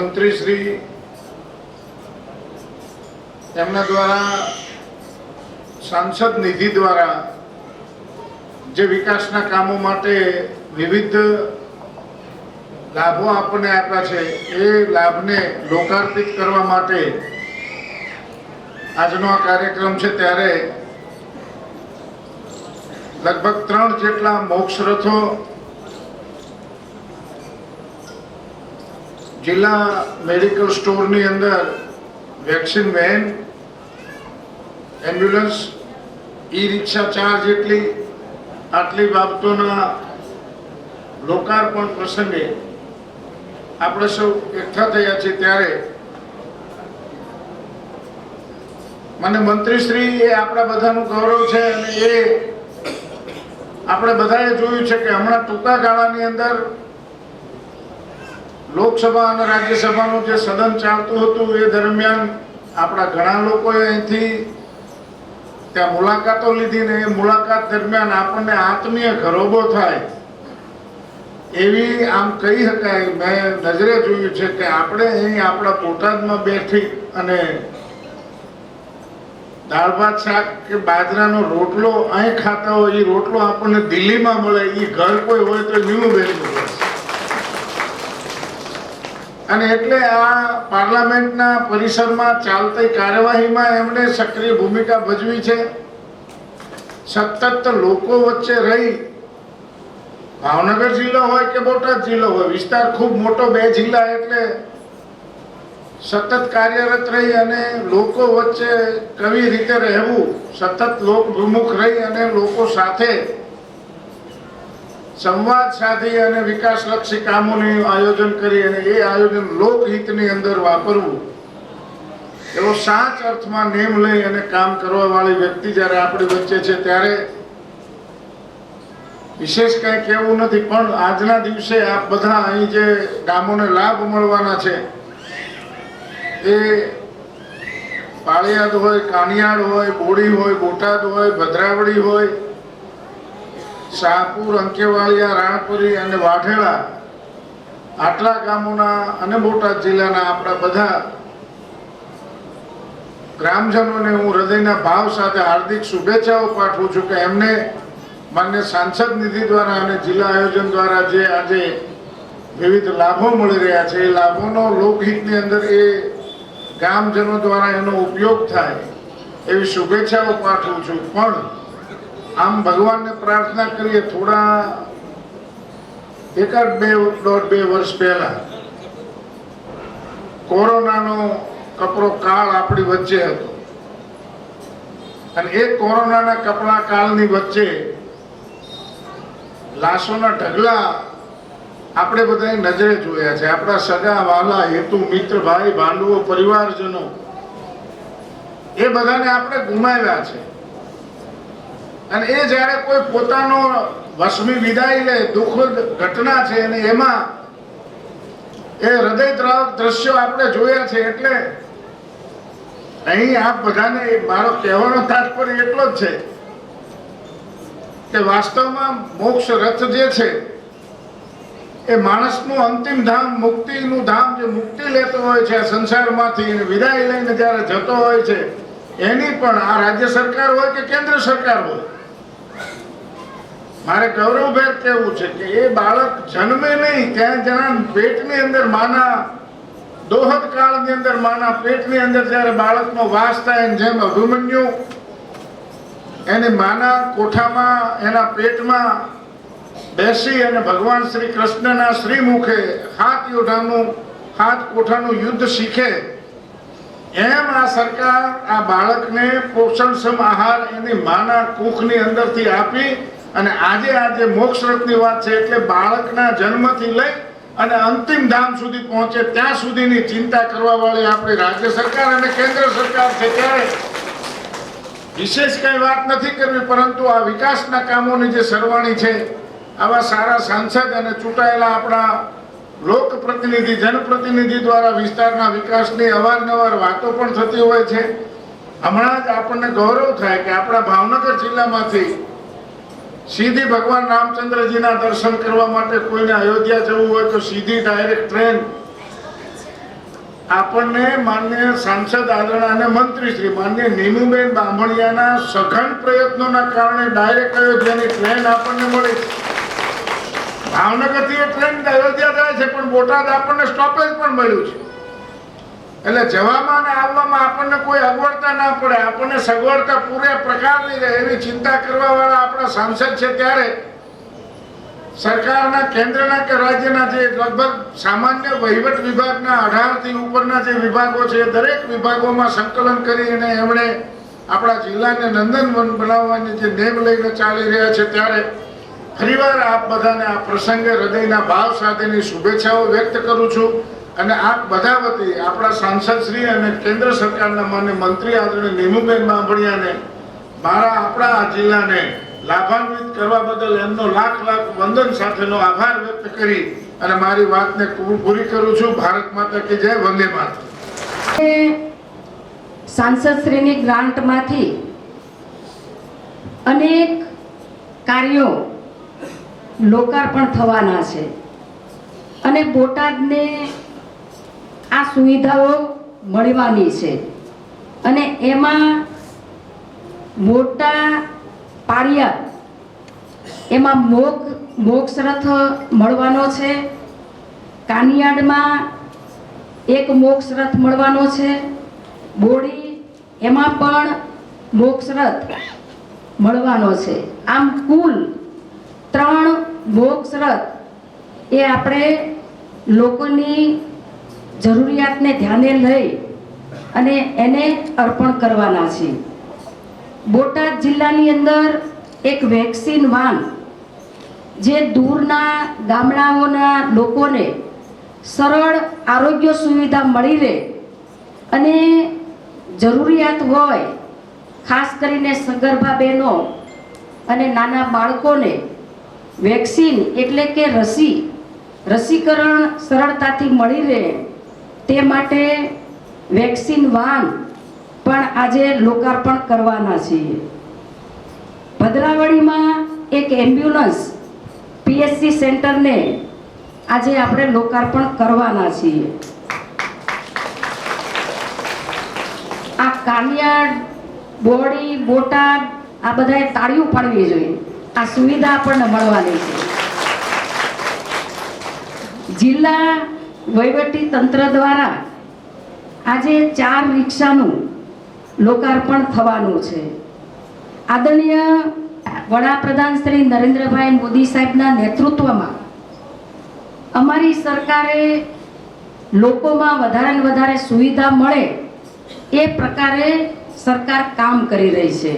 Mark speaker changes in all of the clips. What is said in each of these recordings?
Speaker 1: મને મંત્રી શ્રી એમના દ્વારા સાંસદ નિધિ દ્વારા જે વિકાસના કામો માટે વિવિધ લાભો આપણને આપ્યા છે, એ લાભને લોકાર્પિત કરવા માટે આજનો આ કાર્યક્રમ છે ત્યારે લગભગ ત્રણ જેટલા મોક્ષ રથો જિલ્લા મેડિકલ સ્ટોરની અંદર vaccine van, ambulance E rickshaw ચાર જેટલી આટલી બાબતોના લોકાર્પણ પ્રસંગે આપણે સૌ એકઠા થયા છીએ ત્યારે મને મંત્રીશ્રી એ આપણા બધાનું ગૌરવ છે અને એ આપણે બધાએ જોયું છે કે હમણાં ટૂંકા ગાળાની અંદર લોકસભા અને રાજ્યસભાનું જે સદન ચાલતું હતું એ દરમિયાન આપણા ઘણા લોકોએ અહીંથી ત્યાં મુલાકાતો લીધી ને એ મુલાકાત દરમિયાન આપણને આત્મીય ઘરોબો થાય. એવી આમ કહી શકાય, મેં નજરે જોયું છે કે આપણે અહીં આપણા બોટાદમાં બેઠી અને દાળ, ભાત, શાક કે બાજરાનો રોટલો અહીં ખાતા હોય, એ રોટલો આપણને દિલ્હીમાં મળે, એ ઘર કોઈ હોય તો ન્યૂ નીલું અને એટલે આ પાર્લામેન્ટના પરિસરમાં ચાલતી કાર્યવાહીમાં એમણે સક્રિય ભૂમિકા ભજવી છે. સતત લોકો વચ્ચે રહી ભાવનગર જિલ્લો હોય કે બોટાદ જિલ્લો હોય, વિસ્તાર ખૂબ મોટો બે જિલ્લા એટલે સતત કાર્યરત રહી અને લોકો વચ્ચે કવી રીતે રહેવું, સતત લોકભિમુખ રહી અને લોકો સાથે સંવાદ સાધી અને વિકાસલક્ષી કામોનું આયોજન કરી અને એ આયોજન લોકહિતની અંદર વાપરવું. એવો સાચ અર્થમાં નેમ લઈ અને કામ કરવા વાળી વ્યક્તિ જ્યારે આપણી વચ્ચે છે ત્યારે વિશેષ કંઈ કહેવું નથી, પણ આજના દિવસે આપ બધા અહીં જે ગામોને લાભ મળવાના છે, એ પાળિયાદ હોય, કાનિયાડ હોય, બોડી હોય, બોટાદ હોય ભદ્રાવડી હોય શાહપુર, અંકેવાળિયા, રાણપુરી અને વાઢેડા આટલા ગામોના અને બોટાદ જિલ્લાના આપણા બધા ગ્રામજનોને હું હૃદયના ભાવ સાથે હાર્દિક શુભેચ્છાઓ પાઠવું છું કે એમને માન્ય સાંસદ નિધિ દ્વારા અને જિલ્લા આયોજન દ્વારા જે આજે વિવિધ લાભો મળી રહ્યા છે, એ લાભોનો લોકહિતની અંદર એ ગામજનો દ્વારા એનો ઉપયોગ થાય એવી શુભેચ્છાઓ પાઠવું છું. પણ આમ ભગવાનને પ્રાર્થના કરીએ થોડા એકાદ બે દોઢ બે વર્ષ પહેલા. કોરોનાનો કપરો કાળ આપણી વચ્ચે હતો. અને એ કોરોનાના કપડા કાળની વચ્ચે લાશોના ઢગલા આપણે બધાએ નજરે જોયા છે. આપણા સગા, વાલા, હેતુ, મિત્ર, ભાઈ, ભાંડુઓ, પરિવારજનો એ બધાને આપણે ગુમાવ્યા છે. અને એ જ્યારે કોઈ પોતાનો વસમી વિદાય લે, દુઃખદ ઘટના છે અને એમાં એ હૃદયદ્રાવક દ્રશ્યો આપણે જોયા છે એટલે અહીં આપ બધાને મારો કહેવાનો તાત્પર્ય એટલો જ છે કે વાસ્તવમાં મોક્ષ રથ જે છે, એ માણસનું અંતિમ ધામ, મુક્તિનું ધામ જે મુક્તિ લેતો હોય છે આ સંસારમાંથી એને વિદાય લઈને જ્યારે જતો હોય છે, એની પણ આ રાજ્ય સરકાર હોય કે કેન્દ્ર સરકાર હોય? મારે ગૌરવભેર કહેવું છે કે એ બાળક જન્મે નહીં, ત્યાં જણા પેટની અંદર માના, દોહદ કાળની અંદર માના પેટની અંદર જ્યારે બાળકનો વાસ થાય ને જેમ અભિમન્યુ એની માના કોઠામાં, એના પેટમાં બેસી અને ભગવાન શ્રી કૃષ્ણના શ્રી મુખે હાથ યોઢાનું, હાથ કોઠાનું યુદ્ધ શીખે, એમ આ સરકાર આ બાળકને પોષણક્ષમ આહાર એની માના કુખની અંદરથી આપી અને આજે આજે મોક્ષ રથની વાત છે એટલે બાળકના જન્મથી લઈ અને અંતિમ ધામ સુધી પહોંચે ત્યાં સુધીની ચિંતા કરવા વાળી આપણી રાજ્ય સરકાર અને કેન્દ્ર સરકાર છે ત્યારે વિશેષ કઈ વાત નથી કરવી, પરંતુ આ વિકાસના કામોની જે સરવાણી છે, આવા સારા સાંસદ અને ચૂંટાયેલા આપણા લોક પ્રતિનિધિ જનપ્રતિનિધિ દ્વારા વિસ્તારના વિકાસની અવારનવાર વાતો પણ થતી હોય છે. હમણાં જ આપણને ગૌરવ થાય કે આપણા ભાવનગર જિલ્લામાંથી સીધી ભગવાન રામચંદ્રજીના દર્શન કરવા માટે કોઈને અયોધ્યા જવું હોય તો સીધી ડાયરેક્ટ ટ્રેન આપણને માન્ય સાંસદ આદરણા અને મંત્રી શ્રી, માન્ય નીમુબેન બાંભણિયાના સઘન પ્રયત્નોના કારણે ડાયરેક્ટ અયોધ્યાની ટ્રેન આપણને મળી ભાવનગરથી એ ટ્રેન અયોધ્યા જાય છે, પણ બોટાદ આપણને સ્ટોપેજ પણ મળ્યું છે. એટલે જવામાં અને આવવામાં આપણને કોઈ અગવડતા ના પડે. આપણને સગવડતા પૂરે પ્રકારની રહે. એવી ચિંતા કરવા વાળા આપણા સાંસદ છે ત્યારે સરકારના, કેન્દ્રના કે રાજ્યના જે લગભગ સામાન્ય વહીવટ વિભાગના અઢારથી ઉપરના જે વિભાગો છે, દરેક વિભાગોમાં સંકલન કરી અને એમણે આપણા જિલ્લાને નંદનવન બનાવવાની જે નેમ લઈને ચાલી રહ્યા છે ત્યારે ફરીવાર આપ બધાને આ પ્રસંગે હૃદયના ભાવ સાથેની શુભેચ્છાઓ વ્યક્ત કરું છું. અને આ બધા વતી આપણા સાંસદશ્રી અને કેન્દ્ર સરકારના માન્ય મંત્રી આદરણીય નીમુબેન બાંભણિયાને, મારા આપણા આ જિલ્લાને લાભાન્વિત કરવા બદલ એમનો લાખ લાખ વંદન સાથેનો આભાર વ્યક્ત કરી અને મારી વાતને પૂરી કરું છું. ભારત માતા કે જય, વંદે માતા
Speaker 2: સાંસદશ્રીની ગ્રાન્ટમાંથી અનેક કાર્યો લોકાર્પણ થવાના છે. અને બોટાદને આ સુવિધાઓ મળવાની છે. અને એમાં મોટા પાળિયા એમાં મોક મોક્ષ રથ મળવાનો છે. કાનિયાડમાં એક મોક્ષ રથ મળવાનો છે. બોડી, એમાં પણ મોક્ષ રથ મળવાનો છે. આમ કુલ ત્રણ મોક્ષ રથ એ આપણે લોકોની જરૂરિયાતને ધ્યાને લઈ અને એને અર્પણ કરવાના છે. બોટાદ જિલ્લાની અંદર એક વેક્સિન વાન જે દૂરના ગામડાઓના લોકોને સરળ આરોગ્ય સુવિધા મળી રહે અને જરૂરિયાત હોય, ખાસ કરીને સગર્ભા બહેનો અને નાના બાળકોને વેક્સિન એટલે કે રસી, રસીકરણ સરળતાથી મળી રહે. તે માટે વેક્સિન વાન પણ આજે લોકાર્પણ કરવાના છીએ. ભદ્રાવળીમાં એક એમ્બ્યુલન્સ પીએચસી સેન્ટરને આજે આપણે લોકાર્પણ કરવાના છીએ. આ કાલિયાડ બોડી, બોટાદ, આ બધાએ તાળીઓ પાડવી જોઈએ. આ સુવિધા આપણને મળવાની છે. જિલ્લા વહીવટી તંત્ર દ્વારા આજે ચાર રિક્ષાનું લોકાર્પણ થવાનું છે. આદરણીય વડાપ્રધાન શ્રી નરેન્દ્રભાઈ મોદી સાહેબના નેતૃત્વમાં અમારી સરકારે લોકોમાં વધારે ને વધારે સુવિધા મળે એ પ્રકારે સરકાર કામ કરી રહી છે.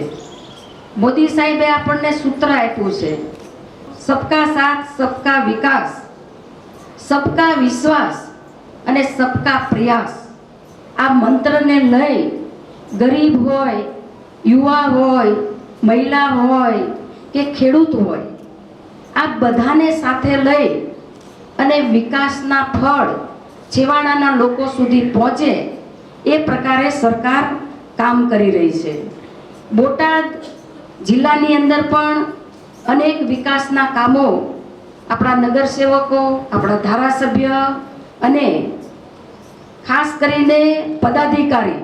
Speaker 2: મોદી સાહેબે આપણને સૂત્ર આપ્યું છે, સબકા સાથ, સબકા વિકાસ. સબકા વિશ્વાસ અને સબકા પ્રયાસ. આ મંત્રને લઈ ગરીબ હોય, યુવા હોય, મહિલા હોય કે ખેડૂત હોય, આ બધાને સાથે લઈ અને વિકાસના ફળ છેવાડાના લોકો સુધી પહોંચે એ પ્રકારે સરકાર કામ કરી રહી છે. બોટાદ જિલ્લાની અંદર પણ અનેક વિકાસના કામો આપણા નગરસેવકો, આપણા ધારાસભ્ય અને ખાસ કરીને પદાધિકારી,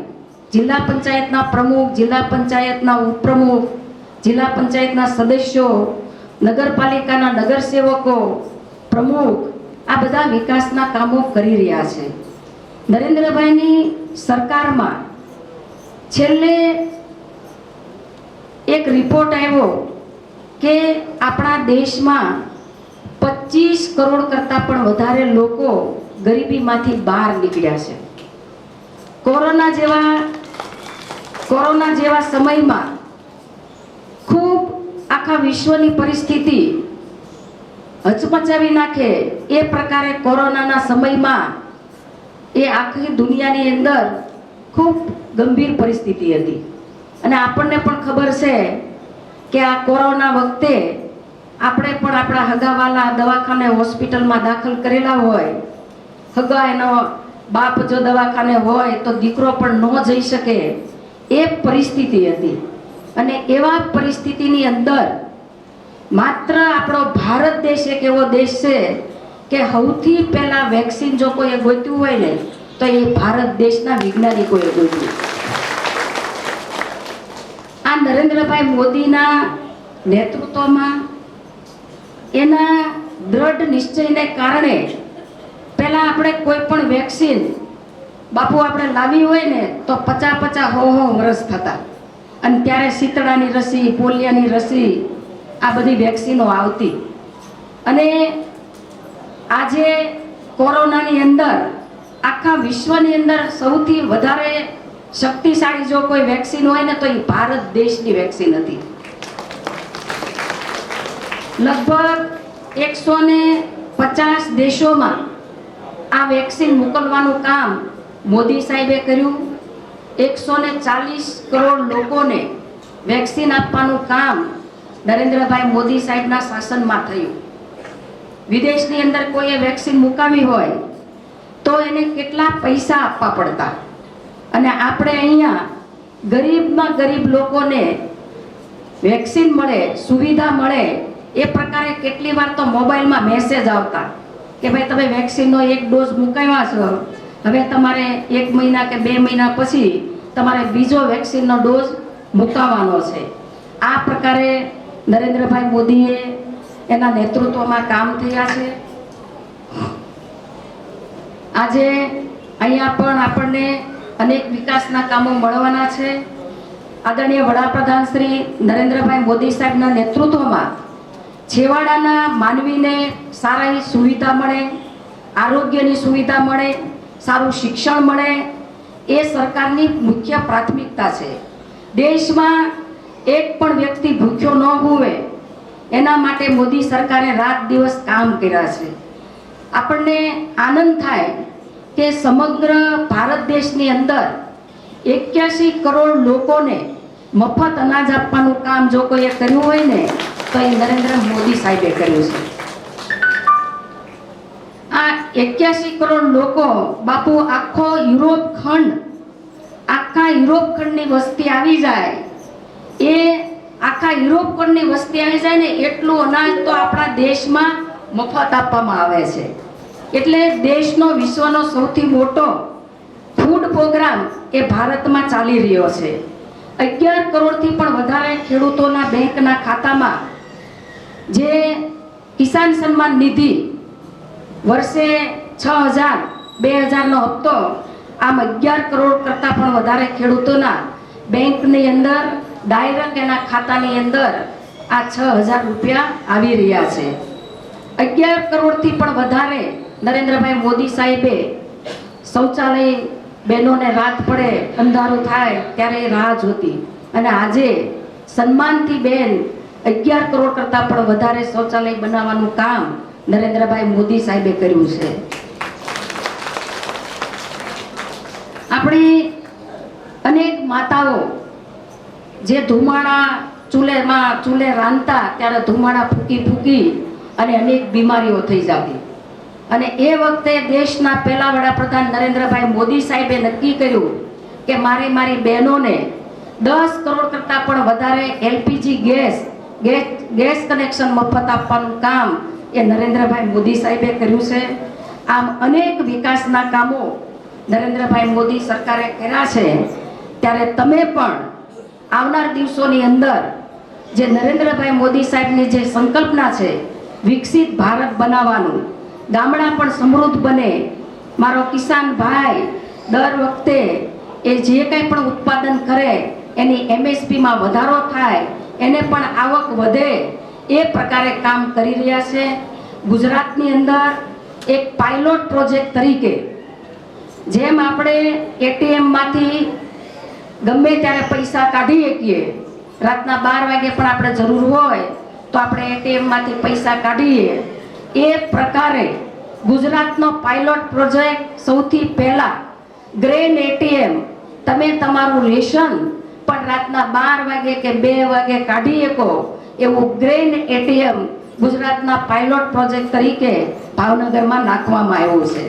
Speaker 2: જિલ્લા પંચાયતના પ્રમુખ, જિલ્લા પંચાયતના ઉપપ્રમુખ, જિલ્લા પંચાયતના સદસ્યો, નગરપાલિકાના નગરસેવકો, પ્રમુખ, આ બધા વિકાસના કામો કરી રહ્યા છે. નરેન્દ્રભાઈની સરકારમાં છેલ્લે એક રિપોર્ટ આવ્યો કે આપણા દેશમાં પચીસ કરોડ કરતાં પણ વધારે લોકો ગરીબીમાંથી બહાર નીકળ્યા છે. કોરોના જેવા કોરોના જેવા સમયમાં ખૂબ આખા વિશ્વની પરિસ્થિતિ હચમચાવી નાખે એ પ્રકારે કોરોનાના સમયમાં એ આખી દુનિયાની અંદર ખૂબ ગંભીર પરિસ્થિતિ હતી. અને આપણને પણ ખબર છે કે આ કોરોના વખતે આપણે પણ આપણા હગાવાલા દવાખાને હોસ્પિટલમાં દાખલ કરેલા હોય, હગા એનો બાપ જો દવાખાને હોય તો દીકરો પણ ન જઈ શકે. એ પરિસ્થિતિ હતી. અને એવા પરિસ્થિતિની અંદર માત્ર આપણો ભારત દેશ એક એવો દેશ છે કે સૌથી પહેલાં વેક્સિન જો કોઈએ ગોત્યું હોય ને, તો એ ભારત દેશના વૈજ્ઞાનિકોએ ગોત્યું. આ નરેન્દ્રભાઈ મોદીના નેતૃત્વમાં એના દ્રઢ નિશ્ચયને કારણે પહેલાં આપણે કોઈ પણ વેક્સિન બાપુ આપણે લાવી હોય ને તો પચા પચા હો હો વરસ થતા. અને ત્યારે શીતળાની રસી, પોલિયાની રસી આ બધી વેક્સિનો આવતી. અને આજે કોરોનાની અંદર, આખા વિશ્વની અંદર સૌથી વધારે શક્તિશાળી જો કોઈ વેક્સિન હોય ને તો એ ભારત દેશની વેક્સિન હતી. લગભગ એકસો ને પચાસ દેશોમાં આ વેક્સિન મોકલવાનું કામ મોદી સાહેબે કર્યું. એકસો ને ચાલીસ કરોડ લોકોને વેક્સિન આપવાનું કામ નરેન્દ્રભાઈ મોદી સાહેબના શાસનમાં થયું. વિદેશની અંદર કોઈએ વેક્સિન મુકાવી હોય તો એને કેટલા પૈસા આપવા પડતા? અને આપણે અહીંયા ગરીબમાં ગરીબ લોકોને વેક્સિન મળે, સુવિધા મળે એ પ્રકારે કેટલી વાર તો મોબાઈલમાં મેસેજ આવતા કે ભાઈ તમે વેક્સિનનો એક ડોઝ મુકાવ્યા છો. હવે તમારે એક મહિના કે બે મહિના પછી તમારે બીજો વેક્સિનનો ડોઝ મુકાવવાનો છે. આ પ્રકારે નરેન્દ્રભાઈ મોદીએ એના નેતૃત્વમાં કામ થયા છે. આજે અહીંયા પણ આપણને અનેક વિકાસના કામો મળવાના છે. આદરણીય વડાપ્રધાન શ્રી નરેન્દ્રભાઈ મોદી સાહેબના નેતૃત્વમાં છેવાડાના માનવીને સારી સુવિધા મળે, આરોગ્યની સુવિધા મળે, સારું શિક્ષણ મળે, એ સરકારની મુખ્ય પ્રાથમિકતા છે. દેશમાં એક પણ વ્યક્તિ ભૂખ્યો ન હોવે, એના માટે મોદી સરકારે રાત દિવસ કામ કર્યા છે. આપણને આનંદ થાય કે સમગ્ર ભારત દેશની અંદર એક્યાસી કરોડ લોકોને મફત અનાજ આપવાનું કામ જો કોઈએ કર્યું હોય ને, તો એ નરેન્દ્ર મોદી સાહેબે કર્યું છે. આ એક્યાસી કરોડ લોકો, બાપુ, આખો યુરોપ ખંડ, આખા યુરોપ ખંડની વસ્તી આવી જાય. એ આખા યુરોપ ખંડની વસ્તી આવી જાય ને, એટલું અનાજ તો આપણા દેશમાં મફત આપવામાં આવે છે. એટલે દેશનો, વિશ્વનો સૌથી મોટો ફૂડ પ્રોગ્રામ એ ભારતમાં ચાલી રહ્યો છે. અગિયાર કરોડથી પણ વધારે ખેડૂતોના બેંકના ખાતામાં જે કિસાન સન્માન નિધિ વર્ષે છ હજાર, બે હજારનો હપ્તો, આમ અગિયાર કરોડ કરતાં પણ વધારે ખેડૂતોના બેંકની અંદર, ડાયરેક્ટ એના ખાતાની અંદર આ છ હજાર રૂપિયા આવી રહ્યા છે. અગિયાર કરોડથી પણ વધારે નરેન્દ્રભાઈ મોદી સાહેબે શૌચાલય બહેનોને રાત પડે, અંધારું થાય, ત્યારે એ રાહ જોતી. અને આજે સન્માનથી બેન અગિયાર કરોડ કરતાં પણ વધારે શૌચાલય બનાવવાનું કામ નરેન્દ્રભાઈ મોદી સાહેબે કર્યું છે. આપણી અનેક માતાઓ જે ધુમાડા ચૂલેમાં, ચૂલે રાંધતા, ત્યારે ધુમાડા ફૂકી ફૂકી અને અનેક બીમારીઓ થઈ જતી. અને એ વખતે દેશના પહેલા વડાપ્રધાન નરેન્દ્રભાઈ મોદી સાહેબે નક્કી કર્યું કે મારે મારી બહેનોને દસ કરોડ કરતાં પણ વધારે LPG gas gas gas connection મફત આપવાનું કામ એ નરેન્દ્રભાઈ મોદી સાહેબે કર્યું છે. આમ અનેક વિકાસના કામો નરેન્દ્રભાઈ મોદી સરકારે કર્યા છે. ત્યારે તમે પણ આવનાર દિવસોની અંદર જે નરેન્દ્રભાઈ મોદી સાહેબની જે સંકલ્પના છે, વિકસિત ભારત બનાવવાનું ગામડા પણ સમૃદ્ધ બને. મારો કિસાન ભાઈ દર વખતે એ જે કંઈ પણ ઉત્પાદન કરે, એની એમએસપીમાં વધારો થાય, એને પણ આવક વધે, એ પ્રકારે કામ કરી રહ્યા છે. ગુજરાતની અંદર એક પાયલોટ પ્રોજેક્ટ તરીકે, જેમ આપણે એટીએમમાંથી ગમે ત્યારે પૈસા કાઢી શકીએ, રાતના બાર વાગે પણ આપણે જરૂર હોય, તો આપણે એટીએમમાંથી પૈસા કાઢીએ. એ પ્રકારે ગુજરાતનો પાયલોટ પ્રોજેક્ટ સૌથી પહેલા ગ્રેન એટીએમ તમે તમારું રેશન પણ રાતના બાર વાગે કે બે વાગે કાઢી શકો એવું ગ્રેન એટીએમ ગુજરાતના પાયલોટ પ્રોજેક્ટ તરીકે ભાવનગરમાં નાખવામાં આવ્યું છે.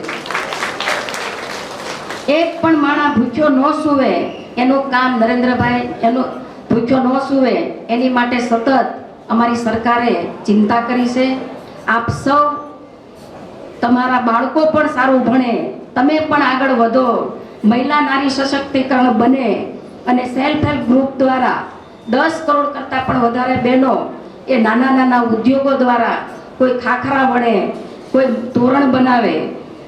Speaker 2: એક પણ માણસ ભૂખ્યો ન સૂવે, એનું કામ નરેન્દ્રભાઈ, એનું ભૂખ્યો ન સૂવે, એની માટે સતત અમારી સરકારે ચિંતા કરી છે. આપ સૌ તમારા બાળકો પણ સારું ભણે. તમે પણ આગળ વધો. મહિલા નારી સશક્તિકરણ બને અને સેલ્ફ હેલ્પ ગ્રુપ દ્વારા દસ કરોડ કરતાં પણ વધારે બહેનો એ નાના નાના ઉદ્યોગો દ્વારા કોઈ ખાખરા વણે, કોઈ તોરણ બનાવે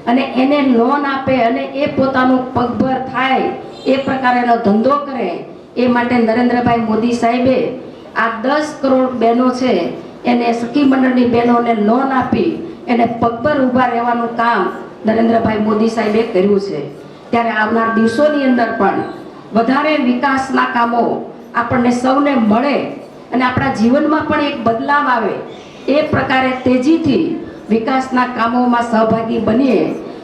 Speaker 2: અને એને લોન આપે અને એ પોતાનું પગભર થાય એ પ્રકારેનો ધંધો કરે એ માટે નરેન્દ્રભાઈ મોદી સાહેબે આ દસ કરોડ બહેનો છે એને સખી મંડળની બહેનોને લોન આપી એને પગભર ઊભા રહેવાનું કામ નરેન્દ્રભાઈ મોદી સાહેબે કર્યું છે. ત્યારે આવનાર દિવસોની અંદર પણ વધારે વિકાસના કામો આપણને સૌને મળે અને આપણા જીવનમાં પણ એક બદલાવ આવે એ પ્રકારે તેજીથી વિકાસના કામોમાં સહભાગી બનીએ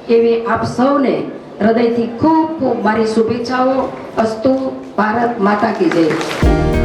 Speaker 2: એવી આપ સૌને હૃદયથી ખૂબ ખૂબ મારી શુભેચ્છાઓ. અસ્તુ ભારત માતા કી જય.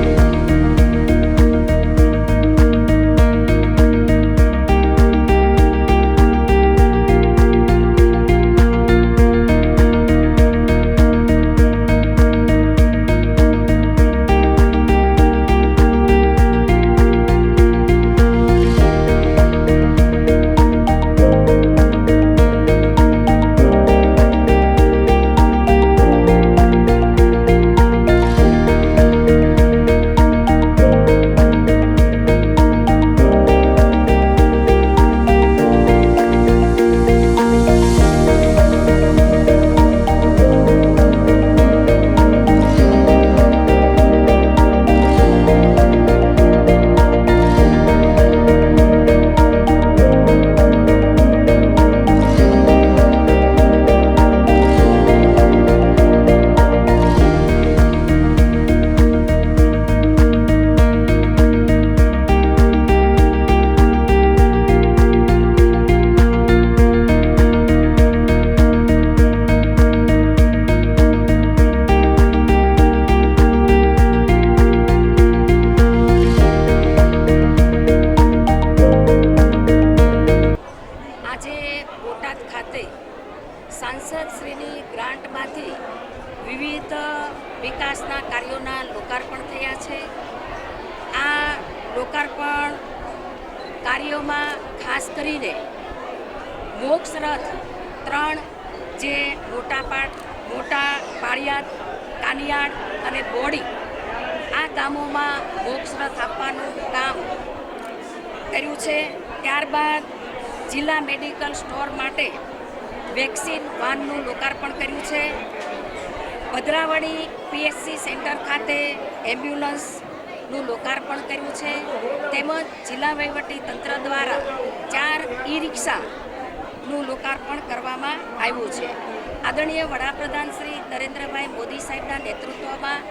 Speaker 3: સ્ટોર માટે વેક્સિન વાનનું લોકાર્પણ કર્યું છે. ભદ્રાવળી પીએચસી સેન્ટર ખાતે એમ્બ્યુલન્સનું લોકાર્પણ કર્યું છે. તેમજ જિલ્લા વહીવટી તંત્ર દ્વારા ચાર ઈ રિક્ષાનું લોકાર્પણ કરવામાં આવ્યું છે. આદરણીય વડાપ્રધાન શ્રી નરેન્દ્રભાઈ મોદી સાહેબના નેતૃત્વમાં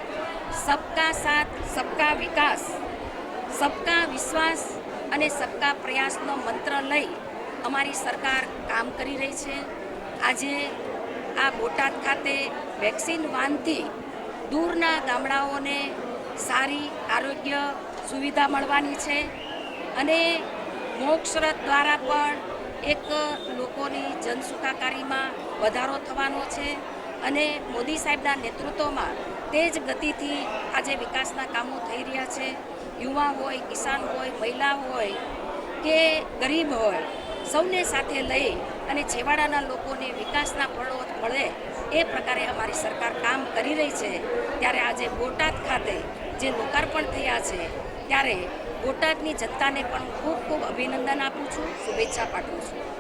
Speaker 3: સબકા સાથ, સબકા વિકાસ, સબકા વિશ્વાસ અને સબકા પ્રયાસનો મંત્ર લઈ અમારી સરકાર કામ કરી રહી છે. આજે આ બોટાદ ખાતે વેક્સિન વાનથી દૂરના ગામડાઓને સારી આરોગ્ય સુવિધા મળવાની છે અને મોક્ષરથ દ્વારા પણ એક લોકોની જનસુખાકારીમાં વધારો થવાનો છે અને મોદી સાહેબના નેતૃત્વમાં તેજ ગતિથી આજે વિકાસના કામો થઈ રહ્યા છે. યુવા હોય, કિસાન હોય, મહિલા હોય કે ગરીબ હોય સૌને સાથે લઈ અને છેવાડાના લોકોને વિકાસના ફળો મળે એ પ્રકારે અમારી સરકાર કામ કરી રહી છે. ત્યારે આજે બોટાદ ખાતે જે લોકાર્પણ થયા છે, ત્યારે બોટાદની જનતાને પણ ખૂબ ખૂબ અભિનંદન આપું છું, શુભેચ્છા પાઠવું છું.